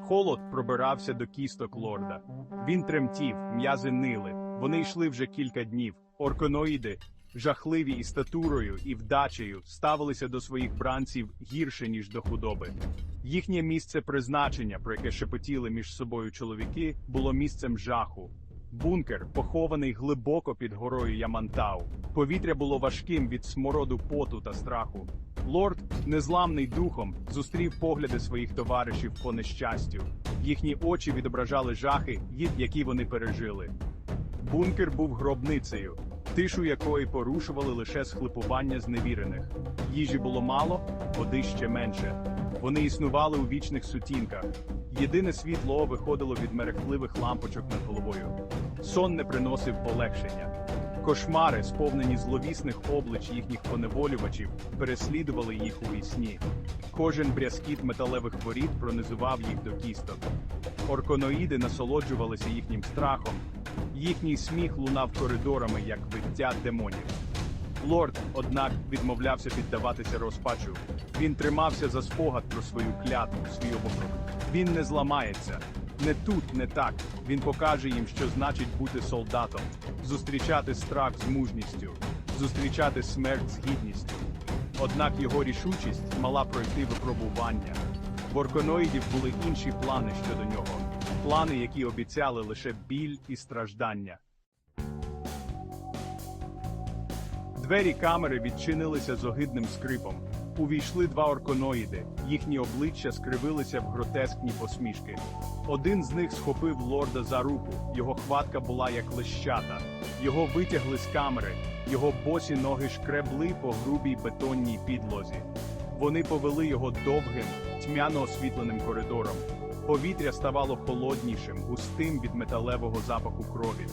Холод пробирався до кісток лорда. Він тремтів, м'язи нили. Вони йшли вже кілька днів. Орконоїди, жахливі і статурою, і вдачею, ставилися до своїх бранців гірше, ніж до худоби. Їхнє місце призначення, про яке шепотіли між собою чоловіки, було місцем жаху. Бункер, похований глибоко під горою Ямантау. Повітря було важким від смороду поту та страху. Лорд, незламний духом, зустрів погляди своїх товаришів по нещастю. Їхні очі відображали жахи, які вони пережили. Бункер був гробницею, тишу якої порушували лише схлипування зневірених. Їжі було мало, води ще менше. Вони існували у вічних сутінках. Єдине світло виходило від мерехтливих лампочок над головою. Сон не приносив полегшення. Кошмари, сповнені зловісних облич їхніх поневолювачів, переслідували їх у вісні. Кожен брязкіт металевих воріт пронизував їх до кісток. Орконоїди насолоджувалися їхнім страхом. Їхній сміх лунав коридорами, як виття демонів. Лорд, однак, відмовлявся піддаватися розпачу. Він тримався за спогад про свою клятву, свій обов'язок. Він не зламається. Не тут, не так. Він покаже їм, що значить бути солдатом, зустрічати страх з мужністю, зустрічати смерть з гідністю. Однак його рішучість мала пройти випробування. В орконоїдів були інші плани щодо нього, плани, які обіцяли лише біль і страждання. Двері камери відчинилися з огидним скрипом. Увійшли два орконоїди, їхні обличчя скривилися в гротескні посмішки. Один з них схопив лорда за руку, його хватка була як лещата. Його витягли з камери, його босі ноги шкребли по грубій бетонній підлозі. Вони повели його довгим, тьмяно освітленим коридором. Повітря ставало холоднішим, густим від металевого запаху крові.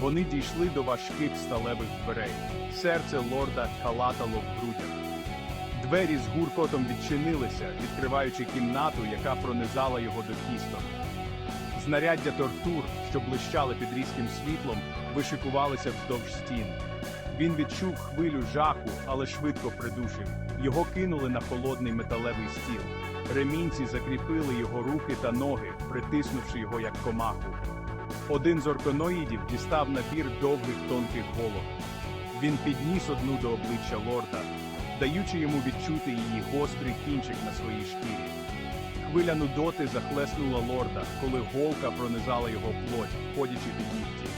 Вони дійшли до важких сталевих дверей. Серце лорда калатало в грудях. Двері з гуркотом відчинилися, відкриваючи кімнату, яка пронизала його до кісток. Знаряддя тортур, що блищали під різким світлом, вишикувалися вздовж стін. Він відчув хвилю жаху, але швидко придушив. Його кинули на холодний металевий стіл. Ремінці закріпили його руки та ноги, притиснувши його як комаху. Один з орконоїдів дістав набір довгих тонких голок. Він підніс одну до обличчя лорда, даючи йому відчути її гострий кінчик на своїй шкірі. Хвиля нудоти захлеснула лорда, коли голка пронизала його плоть, ходячи під нігті.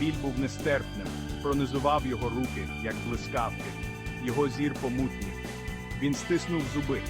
Біль був нестерпним, пронизував його руки, як блискавки. Його зір помутнів. Він стиснув зуби,